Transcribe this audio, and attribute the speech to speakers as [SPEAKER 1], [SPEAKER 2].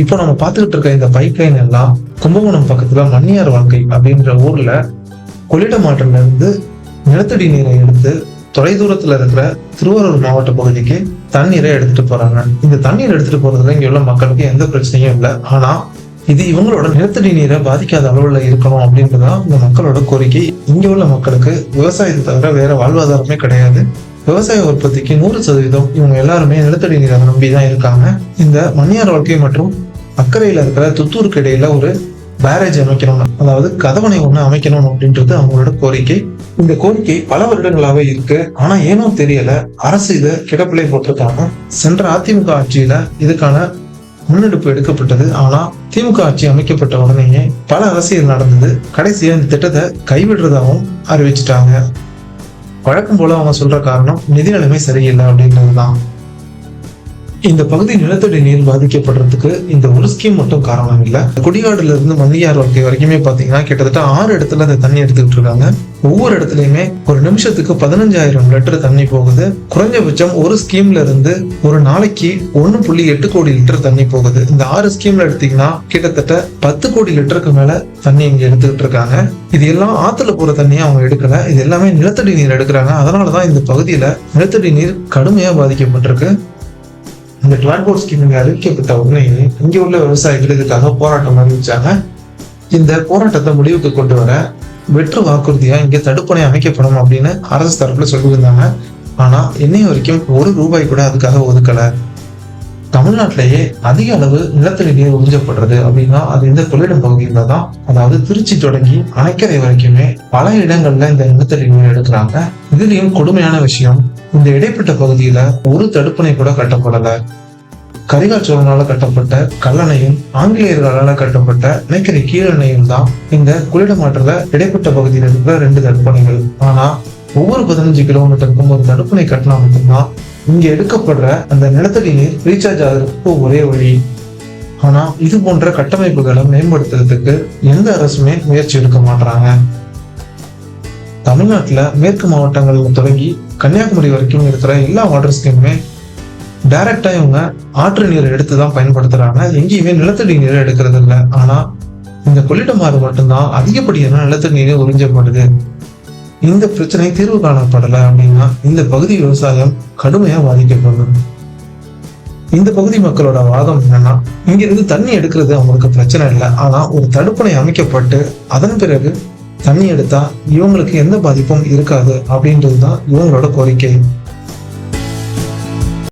[SPEAKER 1] இப்போ நம்ம பார்த்துக்கிட்டு இருக்க இந்த பைப் லைன் எல்லாம் கும்பகோணம் பக்கத்துல மன்னியார் வாழ்க்கை அப்படின்ற ஊர்ல கொள்ளிடமாற்றில இருந்து நிலத்தடி நீரை எடுத்து தொலைதூரத்துல இருக்கிற திருவாரூர் மாவட்ட பகுதிக்கு தண்ணீரை எடுத்துட்டு போறாங்க. இந்த தண்ணீர் எடுத்துட்டு போறதுல இங்க உள்ள மக்களுக்கு எந்த பிரச்சனையும் இல்லை. ஆனா இது இவங்களோட நிலத்தடி நீரை பாதிக்காத அளவுல இருக்கணும் அப்படின்றதான் இந்த மக்களோட கோரிக்கை. இங்க உள்ள மக்களுக்கு விவசாயத்தை தவிர வேற வாழ்வாதாரமே கிடையாது. விவசாய உற்பத்திக்கு நூறு சதவீதம் இவங்க எல்லாருமே நிலத்தடி நீரை நம்பி தான் இருக்காங்க. இந்த மணியார் வாழ்க்கை மற்றும் அக்கறையில் இருக்கிற துத்தூருக்கு இடையில ஒரு பேரேஜ் அமைக்கணும் அதாவது கதவணை ஒன்று அமைக்கணும் அப்படின்றது அவங்களோட கோரிக்கை. இந்த கோரிக்கை பல வருடங்களாகவே இருக்கு. ஆனா ஏனோ தெரியல அரசு இதை கிடப்பிலை போட்டிருக்காங்க. சென்ற அதிமுக ஆட்சியில இதுக்கான முன்னெடுப்பு எடுக்கப்பட்டது. ஆனா திமுக ஆட்சி அமைக்கப்பட்ட உடனேயே பல அரசியல் நடந்தது. கடைசியா இந்த திட்டத்தை கைவிடுறதாகவும் அறிவிச்சிட்டாங்க. வழக்கம் போல அவங்க சொல்ற காரணம் நிதி நிலைமை சரியில்லை அப்படின்றது தான் இந்த பகுதி நிலத்தடி நீர் பாதிக்கப்படுறதுக்கு இந்த ஒரு ஸ்கீம் மட்டும் காரணம் இல்லை. குடிகாடுல இருந்து மந்தியார் வாழ்க்கை வரைக்குமே பாத்தீங்கன்னா கிட்டத்தட்ட ஆறு இடத்துல அந்த தண்ணி எடுத்துக்கிட்டு இருக்காங்க. ஒவ்வொரு இடத்துலயுமே ஒரு நிமிஷத்துக்கு பதினஞ்சாயிரம் லிட்டர் தண்ணி போகுது. குறைஞ்சபட்சம் ஒரு ஸ்கீம்ல இருந்து ஒரு நாளைக்கு ஒன்னு புள்ளி எட்டு கோடி லிட்டர் தண்ணி போகுது. இந்த ஆறு ஸ்கீம்ல எடுத்தீங்கன்னா கிட்டத்தட்ட பத்து கோடி லிட்டருக்கு மேல தண்ணி இங்க எடுத்துக்கிட்டு இருக்காங்க. இது எல்லாம் ஆத்துல போற தண்ணியை அவங்க எடுக்கல. இது எல்லாமே நிலத்தடி நீர் எடுக்கிறாங்க. அதனாலதான் இந்த பகுதியில நிலத்தடி நீர் கடுமையா பாதிக்கப்பட்டிருக்கு. இந்த டிரான்ஸ்போர்ட் ஸ்கீமுங்க அறிவிக்கப்பட்ட உடனே இங்க உள்ள விவசாயிகள் இதுக்காக போராட்டம் அறிவிச்சாங்க இந்த போராட்டத்தை முடிவுக்கு கொண்டு வர வெற்று வாக்குறுதியா இங்க தடுப்பணை அமைக்கப்படும் அப்படின்னு அரசு தரப்புல சொல்லியிருந்தாங்க. ஆனா இன்னைய வரைக்கும் ஒரு ரூபாய் கூட அதுக்காக ஒதுக்கல. தமிழ்நாட்டிலேயே அதிக அளவு நிலத்தடி நீர் உறிஞ்சப்படுறது அப்படின்னா அது இந்த கொள்ளிடம் பகுதியில தான் அதாவது திருச்சி தொடங்கி அணைக்கரை வரைக்குமே பல இடங்கள்ல இந்த நிலத்தடி நீர் எடுக்கிறாங்க. இதுலயும் கொடுமையான விஷயம் இந்த இடைப்பட்ட பகுதியில ஒரு தடுப்பணை கூட கட்டப்படல. கரிகால் சோழனால கட்டப்பட்ட கல்லணையும் ஆங்கிலேயர்களால கட்டப்பட்ட அணைக்கரை கீழணையும் தான் இந்த குளிடமாற்றல இடைப்பட்ட பகுதியில் இருக்கிற ரெண்டு தடுப்பணைகள். ஆனா ஒவ்வொரு பதினஞ்சு கிலோமீட்டருக்கும் ஒரு தடுப்பணை கட்டினா மட்டும்தான் இங்க எடுக்கப்படுற அந்த நிலத்தடி நீர் ரீசார்ஜ் ஆகிறதுக்கு ஒரே வழி. ஆனா இது போன்ற கட்டமைப்புகளை மேம்படுத்துறதுக்கு எந்த அரசுமே முயற்சி எடுக்க மாட்டாங்க தமிழ்நாட்டில் மேற்கு மாவட்டங்கள் தொடங்கி கன்னியாகுமரி வரைக்கும் இருக்கிற எல்லா வாட்டர் ஸ்கீமுமே டைரக்டா இவங்க ஆற்று நீரை எடுத்து தான் பயன்படுத்துகிறாங்க எங்கேயுமே நிலத்தடி நீரை எடுக்கிறது இல்லை. ஆனால் இந்த கொள்ளிடமாறு மட்டும்தான். அதிகப்படியான நிலத்தடி நீரை உறிஞ்சப்படுது. இந்த பிரச்சனை தீர்வு காணப்படலை அப்படின்னா இந்த பகுதி விவசாயம் கடுமையாக பாதிக்கப்படும் இந்த பகுதி மக்களோட வாதம் என்னன்னா இங்கிருந்து தண்ணி எடுக்கிறது அவங்களுக்கு பிரச்சனை இல்லை. ஆனால் ஒரு தடுப்பணை அமைக்கப்பட்டு அதன் பிறகு தண்ணி எடுத்தா இவங்களுக்கு எந்த பாதிப்பும் இருக்காது அப்படின்றது தான் இவங்களோட கோரிக்கை.